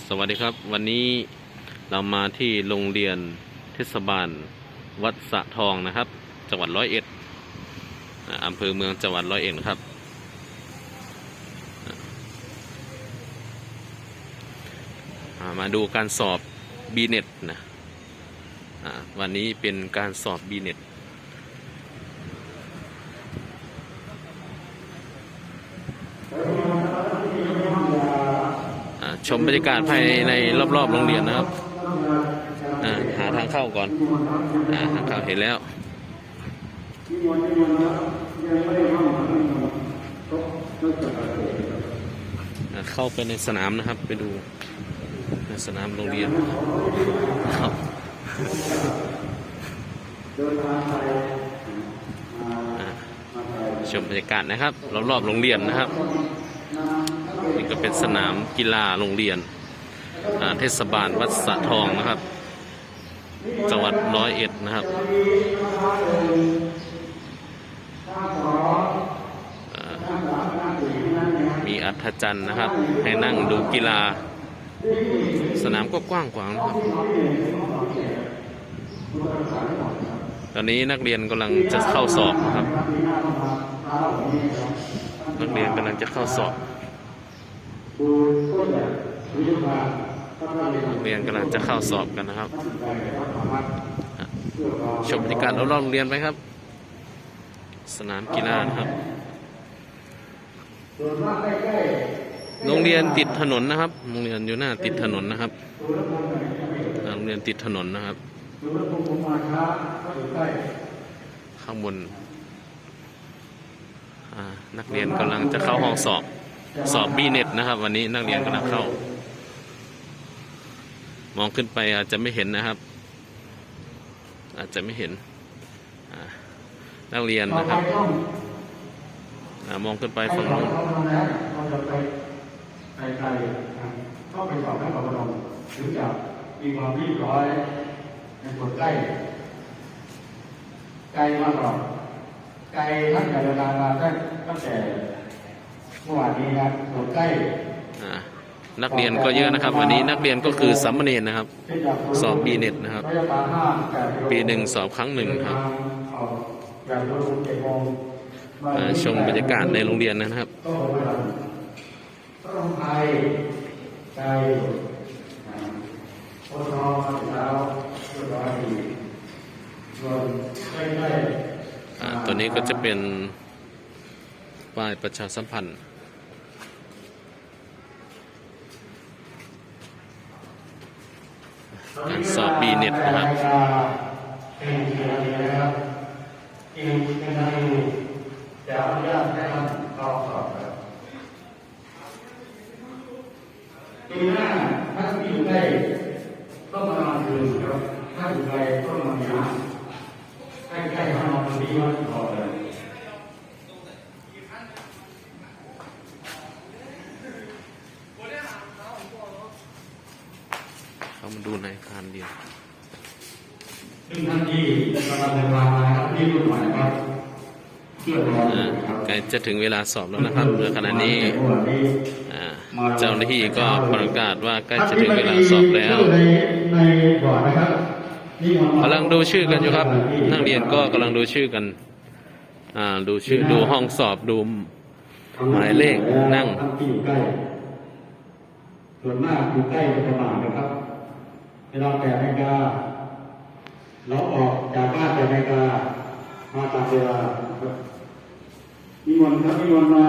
สวัสดีครับ วันนี้เรามาที่โรงเรียนเทศบาล วัดสะทองนะครับ จังหวัดร้อยเอ็ดอำเภอเมืองจังหวัดร้อยเอ็ดครับ มาดูการสอบ b ีเน็ตนะวันนี้เป็นการสอบ b ีเน็ตอ่าช มบรรยากาศภายในรอบๆโรงเรียนนะครับหาทางเข้าก่อนอทางเข้าเห็นแล้วเข้าไปในสนามนะครับ ไปดูในสนามโรงเรียนครับชมบรรยากาศนะครับรอบๆโรงเรียนนะครับ นี่ก็เป็นสนามกีฬาโรงเรียนเทศบาลวัดสะทองนะครับ จังหวัดร้อยเอ็ดนะครับมีอัธจันทร์นะครับ ให้นั่งดูกีฬา สนามก็กว้างขวางนะครับ ตอนนี้นักเรียนกำลังจะเข้าสอบนะครับ นักเรียนกำลังจะเข้าสอบ นักเรียนกำลังจะเข้าสอบกันนะครับอะชมบรรยากาศรอบๆโรงเรียนไปครับ สนามกีฬานะครับ โรงเรียนติดถนนนะครับ โรงเรียนอยู่หน้าติดถนนนะครับอ่าโรงเรียนติดถนนนะครับ ข้างบนอ่านักเรียนกำลังจะเข้าห้องสอบ สอบบีเน็ตนะครับ วันนี้นักเรียนกำลังเข้า มองขึ้นไปอาจจะไม่เห็นนะครับ อาจจะไม่เห็นนักเรียนนะครับอมองขึ้นไปฝั่งนู้นเราจะไปไกลๆนะเข้าไปสอบให้กับพนมถึงจะมีความรีบร้อยในคนใกล้ไกลมากหรอกไกลท่านจะเดินทางมาได้ตั้งแต่ เมื่อวานนี้นะคนใกล้อ่านักเรียนก็เยอะนะครับ วันนี้นักเรียนก็คือสามเณรนะครับเช่นอย่างสอบ B-Net นะครับระยะทางห้าแปดกิโลปีหนึ่งสอบครั้งหนึ่งครับเดิทางออกจากโรงเรียนเจ็ดโมงอ่าชมบรรยากาศในโรงเรียนนะครับก็เวลาก็ต้องไทยใจนะโอทอมาถึงแล้วเรียบร้อยดีส่วนใกล้ๆอ่าตัวนี้ก็จะเป็นป้ายประชาสัมพันธ์การ สอบ B-Net นะครับเป็นเกียรตินะครับอีกเป็นนาทีจะอนุญาตให้เข้าสอบครับปีหน้าถ้าอยู่ใกล้ก็มานอนคืนครับถ้าอยู่ไกลก็มานอนยาใกล้ๆห้องนอนนี้มันพอเลย เข้า มาดูในอาคารเรียนซึ่งท่านที่กำลังเดินทางมานะครับที่รุ่นใหม่ครับเพื่อรออ่าครับ ใกล้จะถึงเวลาสอบแล้วนะครับในขณะนี้เมื่อวานนี้อ่าเจ้าหน้าที่ก็ประกาศว่าใกล้จะถึงเวลาสอบแล้วในในบอร์ดนะครับนี่มันกำลังดูชื่อกันอยู่ครับ นักเรียนก็กำลังดูชื่อกันอ่าดูชื่อดูห้องสอบดูหมายเลขนั่งทั้ที่อยู่ใกล้ส่วนมากอยู่ใกล้ประมาณนะครับ เวลาแปดนาฬิกาเราออกจากบ้านแปดนาฬิกามาตามเวลาครันิมนต์ครับนิมนต์มา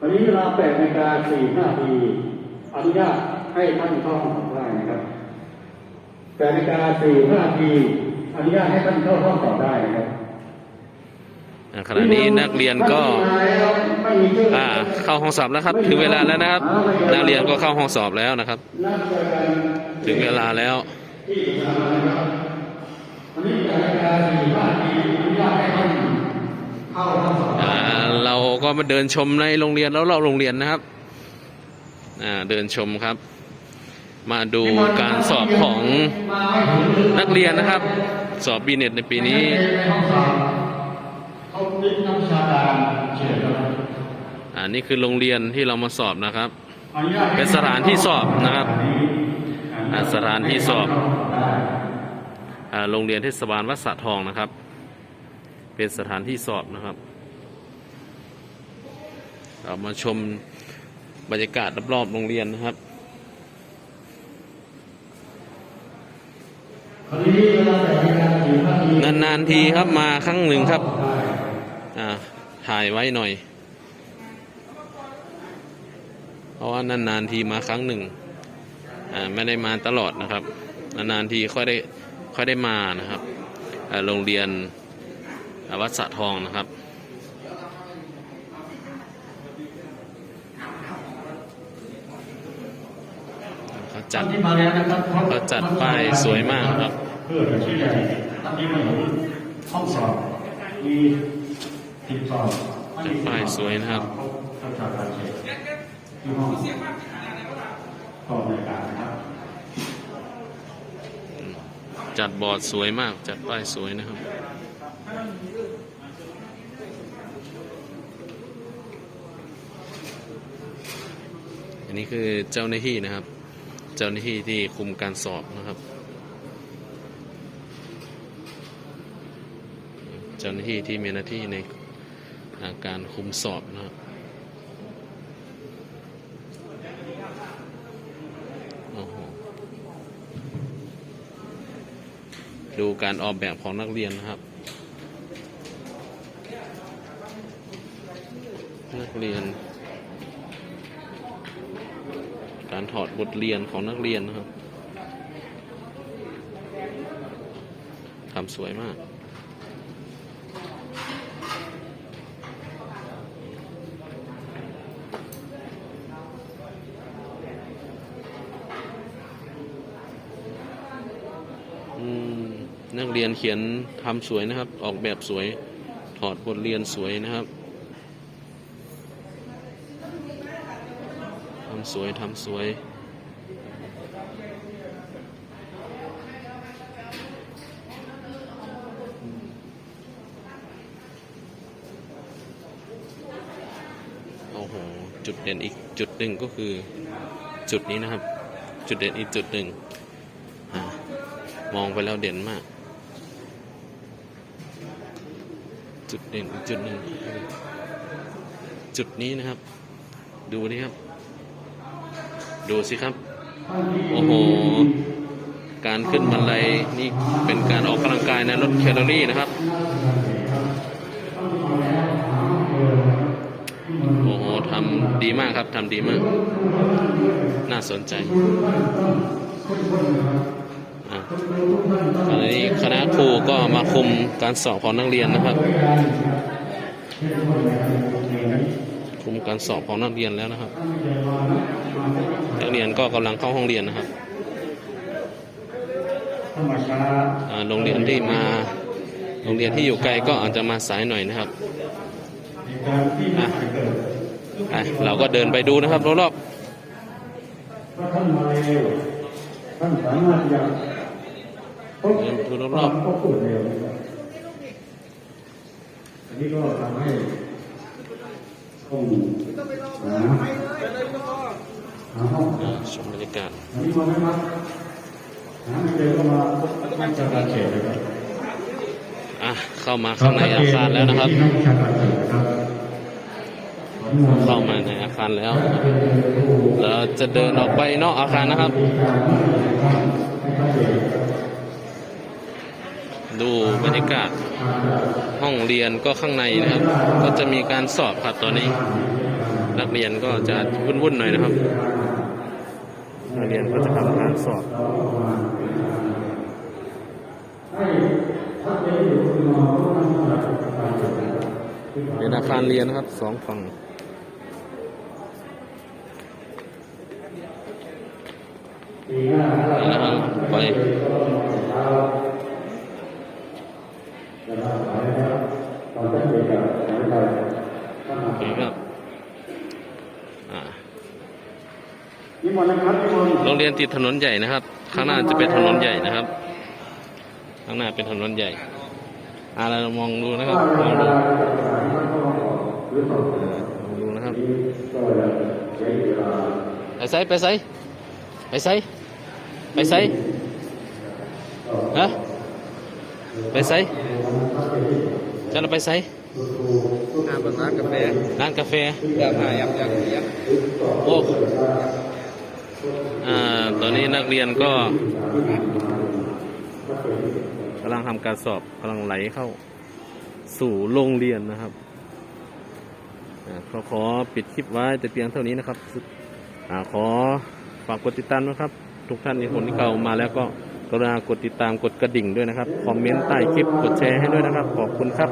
วันนี้เวลาแปดนาฬิกาสี่นาทีอนุญาตให้ท่านเข้าห้องสอได้นะครับแปดนาฬิกาสี่นาทีอนุญาตให้ท่านเข้าห้องสอได้นะครับ ขณะนี้นักเรียนก็เข้าห้องสอบแล้วครับ ถึงเวลาแล้วนะครับ นักเรียนก็เข้าห้องสอบแล้วนะครับ ถึงเวลาแล้วเราก็มาเดินชมในโรงเรียนแล้วเราโรงเรียนนะครับเดินชมครับ มาดูการสอบของนักเรียนนะครับ สอบบีเน็ตในปีนี้ ในห้องสอบเขาเรียนนักวิชาการเฉยๆครับอ่านี่คือโรงเรียนที่เรามาสอบนะครับขออนุญาตให้เป็นสถานที่สอบนะครับอ่าสถานที่สอบได้อ่าโรงเรียนเทศบาลวัดสะทองนะครับ เป็นสถานที่สอบนะครับ เรามาชมบรรยากาศรอบๆโรงเรียนนะครับคราวนี้เวลาแต่งงานถึงนาทีนานๆทีครับมาครั้งหนึ่งครับได้อ่า ถ่ายไว้หน่อย เพราะว่านานๆทีมาครั้งหนึ่ง อ่าไม่ได้มาตลอดนะครับ นานๆทีค่อยได้ค่อยได้มานะครับโรงเรียนวัดสะทองนะครับเขาจัดเขาจัดป้ายสวยมากครับเพื่อจะชี้แจงท่านที่มาอยู่ห้องสอบมี ทีมสอบจัดป้ายสวยนะครับท่านชาการเขตที่ห้องกองในวยการนะครับจัดบอร์ดสวยมาก จัดป้ายสวยนะครับ อันนี้คือเจ้าหน้าที่นะครับ เจ้าหน้าที่ที่คุมการสอบนะครับ เจ้าหน้าที่ที่มีหน้าที่ใน อาการคุมสอบนะครับดูการออกแบบของนักเรียนนะครับ นักเรียน การถอดบทเรียนของนักเรียนนะครับทำสวยมาก นักเรียนเขียนทำสวยนะครับ ออกแบบสวยถอดบทเรียนสวยนะครับทำสวยทำสวยโอ้โหจุดเด่นอีกจุดหนึ่งก็คือจุดนี้นะครับ จุดเด่นอีกจุดหนึ่งอมองไปแล้วเด่นมาก จุดเด่นอีกจุดหนึ่งจุดนี้นะครับ ดูนี่ครับ ดูสิครับ โอ้โห การขึ้นบันไดนี่เป็นการออกกำลังกายในลดแคลอรี่นะครับ โอ้โหทำดีมากครับทำดีมาก น่าสนใจ อะนนี้คณะครูก็มาคุมการสอบของนักเรียนนะครับ คุมการสอบของนักเรียนแล้วนะครับ นักเรียนก็กำลังเข้าห้องเรียนนะครับโรงเรียนที่มาโรงเรียนที่อยู่ไกลก็อาจจะมาสายหน่อยนะครับเราก็เดินไปดูนะครับรอบถ้าท่านมาเร็วท่านสามารถจะพบๆ เดินดูรคอวาบมอบอุ่นเร็วนะครับอันนี้ก็ทำให้ต้องหาหาห้องชมบรรยากาศอันนี้มาไหมครับหาไม่เจอก็มาพบนักวิชาการเขตเลยครับอะเข้ามาข้างในอาคารแล้วนะครับเขตนะครับ เข้ามาในอาคารแล้วเราจะเดินออกไปนอกอาคารนะครับ ดูบรรยากาศห้องเรียนก็ข้างในนะครับ ก็จะมีการสอบครับตอนนี้ นักเรียนก็จะวุ่นๆหน่อยนะครับนักเรียนก็จะทำการสอบเป็นอาคารเรียนนะครับสองฝั่งนี่นะครับไปโอเคครับอ่า นิมนต์นะครับนิมนต์ โรงเรียนติดถนนใหญ่นะครับ ข้างหน้าจะเป็นถนนใหญ่นะครับ ข้างหน้าเป็นถนนใหญ่อ่าเรามองดูนะครับมองดูมองดูนะครับไปไซไปไซไปไซไปไซฮะไปไซจะเราไปไซงานภาษากาแฟร้านกาแฟอยากหาอยากอยากอยากโอ้ อตอนนี้นักเรียนก็กำลังทำการสอบกำลังไหลเข้าสู่โรงเรียนนะครับอ่าขอปิดคลิปไว้แต่เพียงเท่านี้นะครับอขอฝากกดติดตามนะครับ ทุกท่านที่คนที่เข้ามาแล้วก็กรุณากดติดตามกดกระดิ่งด้วยนะครับ คอมเมนต์ใต้คลิปกดแชร์ให้ด้วยนะครับ ขอบคุณครับ